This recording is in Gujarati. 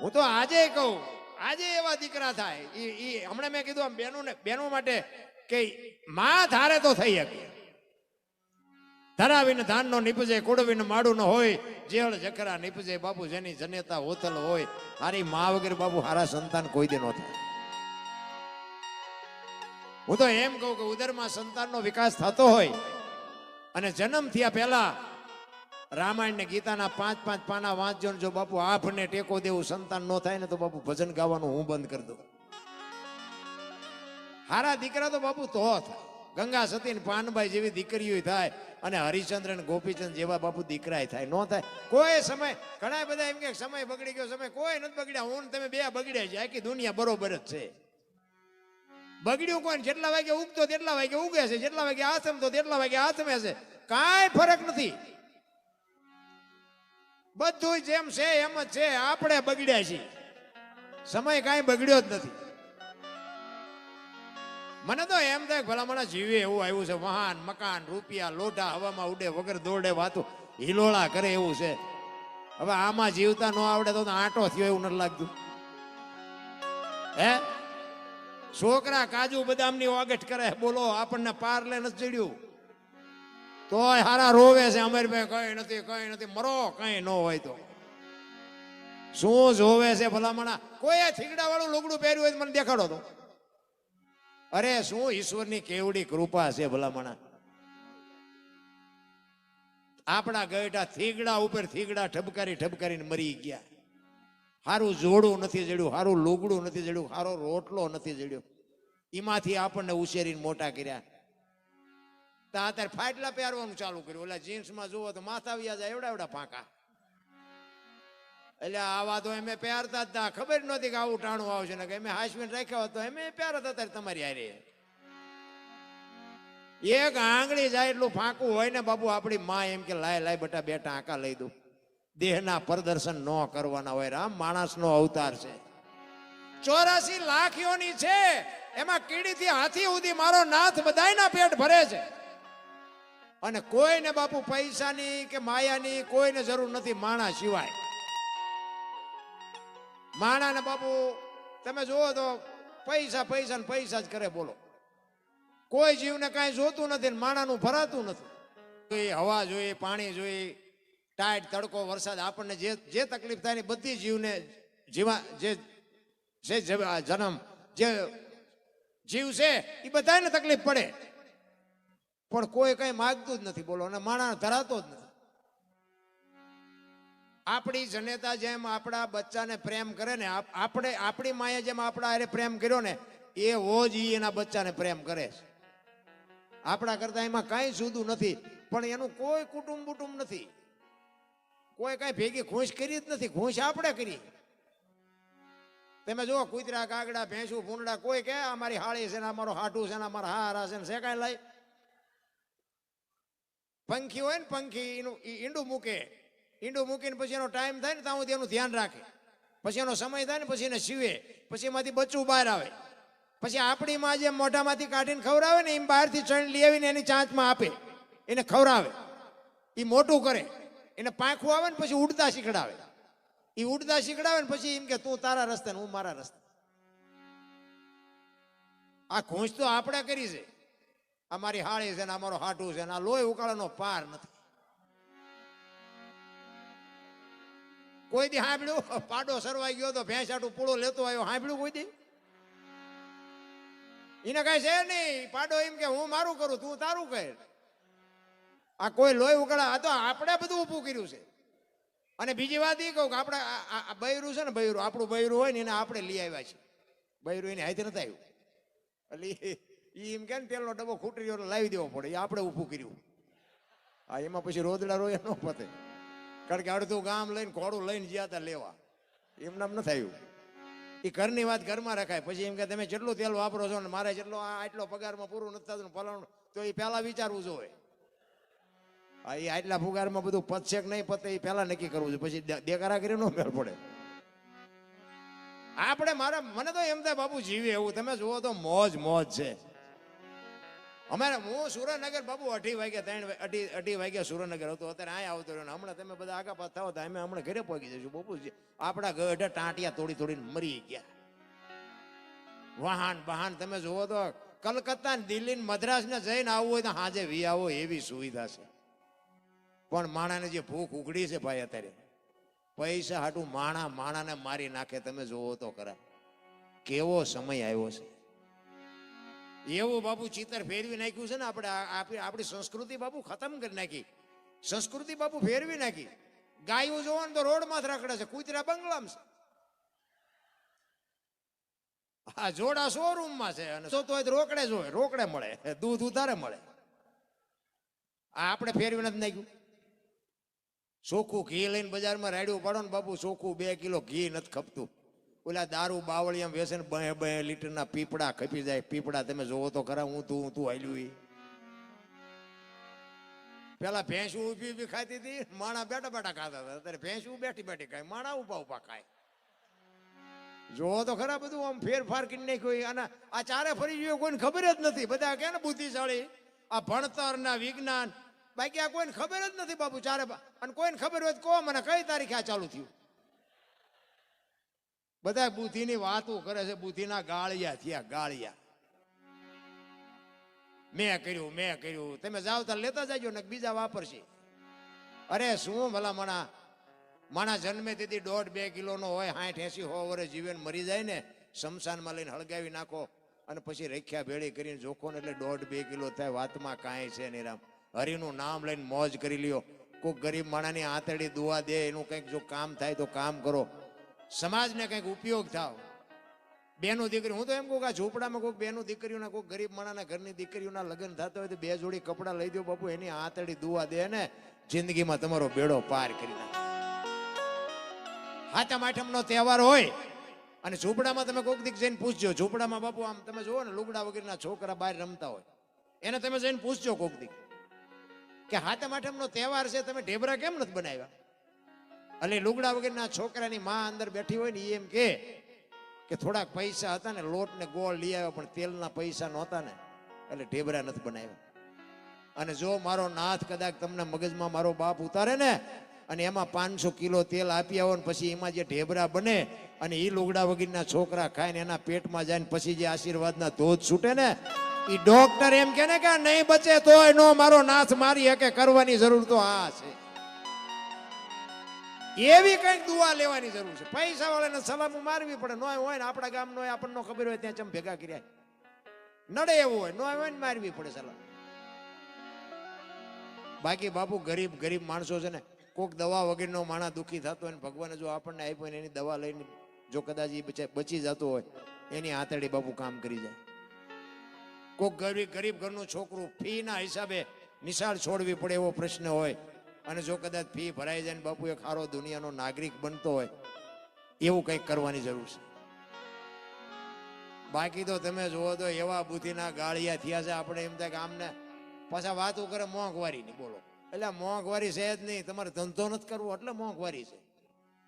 હું તો આજે કહું, આજે એવા દીકરા થાય એ એ હમણાં મેં કીધું આમ બેનું ને બેનો માટે કે માં ધારે તો થઈ શકે. ધરાવીને ધાનનો નીપજે કુડવીને માડું ન હોય, જેળ જખરા નીપજે, બાપુ જેની જનેતા હોતલ હોય હારી મા વગર બાપુ હારા સંતાન કોઈ દે ન થાય. હું તો એમ કહું કે ઉદરમાં સંતાનનો વિકાસ થતો હોય, અને જન્મ થયા પહેલા રામાયણ ને ગીતાના પાંચ પાંચ પાના વાંચજો જો બાપુ આભને ટેકો દેવું, સંતાન ન થાય ને તો બાપુ ભજન ગાવાનું હું બંધ કરી દઉં. હારા દીકરા તો બાપુ તો થાય. ગંગા સતી ને પાનબાઈ જેવી દીકરીઓ થાય અને હરિચંદ્ર ને ગોપીચંદ જેવા બાપુ દીકરા થાય. ન થાય. કોઈ સમય ઘણા બધા એમ કે સમય બગડી ગયો, સમય કોઈ નથી બગડ્યા. હું તમે બે બગડ્યા છે આખી દુનિયા બરોબર જ છે. બગડ્યું કોઈ જેટલા વાગે ઉગતો તેટલા વાગે ઉગે છે. જેટલા વાગે આથમતો તેટલા વાગે આથમે છે. કાંઈ ફરક નથી. બધું જેમ છે, એમ જ છે. આપણે બગડ્યા છીએ. સમય કાંઈ બગડ્યો જ નથી. મને તો એમ થાય ભલા મને જીવે એવું આવ્યું છે. વાહન, મકાન, રૂપિયા, લોઢા, હવામાં ઉડે, વગર દોડે, વાતું હિલોળા કરે એવું છે. હવે આમાં જીવતા ન આવડે તો આંટો થયો એવું નથી લાગતું. હે? છોકરા કાજુ બદામની ઓગટ કરે. બોલો, આપણને પાર લે નથી ચડ્યું. તોય હારા રોવે છે અમારી પાસે કઈ નથી કઈ નથી. મરો, કઈ ન હોય તો. શું જોવે છે ભલામણા? કોઈ થીગડા વાળું લુગડું પહેર્યું હોય મને દેખાડો તો. અરે શું ઈશ્વરની કેવડી કૃપા છે ભલામણા? આપણા ગયટા થીગડા ઉપર થીગડા ઠબકારી ઠબકારીને મરી ગયા. સારું જોડું નથી જડ્યું સારું લુગડું નથી જડ્યું સારો રોટલો નથી જડ્યો. એમાંથી આપણને ઉછેરીને મોટા કર્યા. તો અત્યારે ફાટલા પહેરવાનું ચાલુ કર્યું. એટલે જીન્સમાં જુઓ તો માથા વ્યા જાય, એવડા એવડા ફાંકા. એટલે આવા તો એમે પહેરતા જ ના ખબર નહોતી કે આવું ટાણું આવશે. ને કે એમે હાસમીન રાખ્યા હોત તો પહેરતા અત્યારે તમારી હારે. એક આંગળી જાય એટલું ફાંકું હોય ને બાબુ આપણી માં એમ કે લાય લાય બટા બેટા આંકા લઈ દઉં. દેહના પ્રદર્શન ન કરવાના હોય રામ, માણસનો અવતાર છે. ચોરાસી લાખીઓની છે. એમાં કીડીથી હાથી સુધી મારો નાથ બધાયના પેટ ભરે છે. અને કોઈને બાપુ પૈસાની કે માયાની કોઈને જરૂર નથી માણા સિવાય. માણાને બાપુ, તમે જુઓ તો પૈસા પૈસા ને પૈસા જ કરે બોલો. કોઈ જીવને કાંઈ જોતું નથી ને માણાનું ભરાતું નથી. હવા જોઈએ પાણી જોઈએ ટાઈટ, તડકો, વરસાદ, આપણને જે જે તકલીફ થાય ને બધી જીવને જીવા, જે, જ- જન્મ, જે જીવ છે એ બધાને તકલીફ પડે. પણ કોઈ કઈ માગતું જ નથી. બોલો, અને માણસ ધરાતો જ નથી. આપણી જનેતા જેમ આપણા બચ્ચાને પ્રેમ કરે ને આપણે, આપણી માએ જેમ આપણા હારે પ્રેમ કર્યો ને, એવો જ ઈ એના બચ્ચાને પ્રેમ કરે છે. આપણા કરતા એમાં કાંઈ જુદું નથી, પણ એનું કોઈ કુટુંબ બુટુંબ નથી. કોઈ કાંઈ ભેગી ખુશ કરી જ નથી ખુશ આપણે કરી. તમે જુઓ, કૂતરા, કાગડા, ભેંસું ભૂંડા કોઈ કે અમારી હાળી છે ને અમારો હાટું છે ને અમારા હારા છે ને છે લાય. પંખી હોય ને પંખી, એનું ઈંડું મૂકે. ઈંડું મૂકીને પછી એનો ટાઈમ થાય ને ત્યાં સુધી એનું ધ્યાન રાખે. પછી એનો સમય થાય ને પછી એને સીવે. પછી એમાંથી બચ્ચું બહાર આવે. પછી આપણી માં જે મોઢામાંથી કાઢીને ખવડાવે ને એમ બહારથી ચણ લઈ આવીને એની ચાંચમાં આપે. એને ખવડાવે. એ મોટું કરે. એને પાંખું આવે ને પછી ઉડતા શીખડાવે. એ ઉડતા શીખડાવે ને પછી એમ કે, તું તારા રસ્તે હું મારા રસ્તે. આ ખૂંચ તો આપણે કરી છે. અમારી હાળી છે ને અમારો હાટું છે ને આ લોહી ઉકાળાનો પાર નથી. કોઈ દી સાંભળ્યું પાડો સરવાઈ ગયો તો ભેંસ આટું પૂળો લેતો આવ્યો. સાંભળ્યું કોઈ દી? એને કઈ છે નહીં. પાડો એમ કે હું મારું કરું, તું તારું કહે આ કોઈ લોહી ઉકળા, આ તો આપણે બધું ઊભું કર્યું છે. અને બીજી વાત એ કહું કે આપણે આ બૈરું છે ને બૈરું, આપણું બૈરું હોય ને એને આપણે લઈ આવ્યા છે બૈરું એને હાથે નથી આવ્યું. એટલે ઈ એમ કે તેલનો ડબ્બો ખૂટી રહ્યો લાવી દેવો પડે, એ આપણે ઊભું કર્યું. હા એમાં પછી રોદડા રોયા ન પતે. કારણ કે અડધું ગામ લઈને ઘોડું લઈને જ્યાં હતા લેવા. એમ ન થયું. એ ઘરની વાત ઘરમાં રખાય. પછી એમ કે તમે જેટલું તેલ વાપરો છો ને મારે જેટલો આટલો પગારમાં પૂરું નથી થતું ફલાણું, તો એ પહેલાં વિચારવું જોઈએ. હા એ આટલા પગારમાં બધું પતશે કે નહીં પતે એ પહેલાં નક્કી કરવું છે પછી દેકારા કરી ન મેળ પડે. આપણે મારા મને તો એમ થાય બાપુ જીવે એવું. તમે જુઓ તો મોજ મોજ છે. અમારે હું સુરેન્દ્રનગર બાબુ અઢી વાગ્યા, ત્રણ અઢી અઢી વાગ્યા સુરેન્દ્રનગર હતો. અત્યારે અહીંયા આવતો રહ્યો હમણાં તમે બધા આગા પાછા થાવ અમે હમણાં ઘરે પહોંચી જઈશું. બાપુ આપણા ગઢ ટાંટિયા તોડી તોડીને મરી ગયા. વાહન વાહન, તમે જુઓ તો કલકત્તા દિલ્હી મદ્રાસ ને જઈને આવવું હોય તો હાજે વી આવો એવી સુવિધા છે. પણ માણાને જે ભૂખ ઉઘડી છે ભાઈ અત્યારે, પૈસા હાટું માણા, માણાને મારી નાખે, તમે જોવો તો ખરા. કેવો સમય આવ્યો છે. એવું બાપુ ચિત્ર ફેરવી નાખ્યું છે ને, આપણે આપણી સંસ્કૃતિ બાપુ ખતમ કરી નાખી. સંસ્કૃતિ બાપુ ફેરવી નાખી. ગાયું જોવો ને તો રોડમાં જ રખડે છે, કૂતરા બંગલામાં છે. આ જોડા શોરૂમમાં છે અને તો હોય તો રોકડે જ હોય, રોકડે મળે, દૂધ ઉધારે મળે. આ આપણે ફેરવી નથી નાખ્યું. ચોખ્ખું ઘી લઈને બજારમાં રાડ્યું પાડો ને બાપુ, ચોખ્ખું બે કિલો ઘી નથી ખપતું. ઓલા દારૂ બાવળિયા વેસે ને બે બે લીટરના પીપડા ખપી જાય. પીપડા તમે જોવો તો ખરા, હું તું તું હાલ્યું પેલા ભેંસું ઊભી ઊભી ખાતી હતી, માણા બેઠા બેઠા ખાતા હતા. અત્યારે ભેંસું બેઠી બેઠી ખાય, માણા ઊભા ઊભા ખાય. જોવો તો ખરા બધું, આમ ફેરફાર કરી નાખ્યો અને આ ચારે ફરી ગયો, કોઈને ખબર જ નથી. બધા કે ને બુદ્ધિશાળી. આ ભણતર ના વિજ્ઞાન. બાકી આ કોઈને ખબર જ નથી બાપુ, ચારે અને કોઈને ખબર હોય કહો મને, કઈ તારીખે આ ચાલુ થયું? બધા બુદ્ધિની વાતો કરે છે, બુદ્ધિના ગાળિયા થયા, ગાળિયા. મેં કર્યું મેં કર્યું. તમે જાઓ તો લેતા જાજો ને બીજા વાપરશે. અરે શું ભલા મણા? માણા જન્મે તેથી દોઢ બે કિલોનો હોય સાઠ એસી હો વર્ષ જીવન મરી જાય ને, શમશાનમાં લઈને હળગાવી નાખો અને પછી રેખ્યા ભેળી કરીને જોખો ને એટલે દોઢ બે કિલો થાય, વાતમાં કાંઈ છે નહીં રામ. હરિનું નામ લઈને મોજ કરી લ્યો. કોઈક ગરીબ માણાની આંતરડી દુવા દે, એનું કંઈક જો કામ થાય તો કામ કરો. સમાજને કંઈક ઉપયોગ થાવ. બેનો દીકરી, હું તો એમ કહું કે ઝોપડામાં કોઈક બેનો દીકરીઓના, કોઈક ગરીબ માણાના ઘરની દીકરીઓના લગ્ન થતા હોય તો બે જોડી કપડાં લઈ દો બાપુ, એની આંતળી દુવા દે ને જિંદગીમાં તમારો બેડો પાર કરી નાખે. હાથમ આઠમનો તહેવાર હોય અને ઝૂંપડામાં તમે કોઈક દીક જઈને પૂછજો, ઝૂંપડામાં બાપુ, આમ તમે જુઓ ને, લુગડા વગેરેના છોકરા બહાર રમતા હોય. એને તમે જઈને પૂછજો કોઈક દીક કે હાથમ આઠમનો તહેવાર છે, તમે ઢેબરા કેમ નથી બનાવ્યા? એટલે લુગડા વગેરેના છોકરાની માં અંદર બેઠી હોય ને એ એમ કે કે થોડાક પૈસા હતા ને લોટ ને ગોળ લઈ આવ્યો, પણ તેલના પૈસા નહોતા ને, એટલે ઢેબરા નથી બનાવ્યા. અને જો મારો નાથ કદાચ તમને મગજમાં મારો બાપ ઉતારે ને, અને એમાં પાંચસો કિલો તેલ આપી આવો ને પછી એમાં જે ઢેબરા બને, અને એ લુગડા વગીરના છોકરા ખાય ને એના પેટમાં જાય ને પછી જે આશીર્વાદના ધોધ છૂટે ને એ ડોક્ટર એમ કે ને કે નહીં બચે તોય નો, મારો નાથ મારી હકે કરવાની જરૂર તો આ છે. એવી કંઈક દુઆ લેવાની જરૂર છે. પૈસા વાળાને સલામો મારવી પડે. નોય હોય ને આપણા ગામ નો આપણને ખબર હોય, ત્યાં ચમ ભેગા કર્યા. નડે એવું હોય નોય હોય ને મારવી પડે સલામ. બાકી બાપુ ગરીબ ગરીબ માણસો છે ને, કોક દવા વગેરેનો માણા દુખી થતો હોય ને, ભગવાને જો આપણને આપ્યો હોય એની દવા લઈને જો કદાચ એ બચે- જતો હોય, એની આંતરડી બાપુ કામ કરી જાય. કોક ગરીબ ગરીબ ઘરનું છોકરું ફીના હિસાબે નિશાળ છોડવી પડે એવો પ્રશ્ન હોય. અને જો કદાચ ફી ભરાઈ જાય ને બાપુ એક સારો દુનિયાનો નાગરિક બનતો હોય, એવું કંઈક કરવાની જરૂર છે. બાકી તો તમે જુઓ તો એવા બુદ્ધિના ગાળિયા થયા છે, આપણે એમ થાય કે આમને પાછા વાતો કરે, મોંઘવારીની બોલો. એટલે મોંઘવારી છે જ નહીં, તમારે ધંધો નથી કરવો, એટલે મોંઘવારી છે.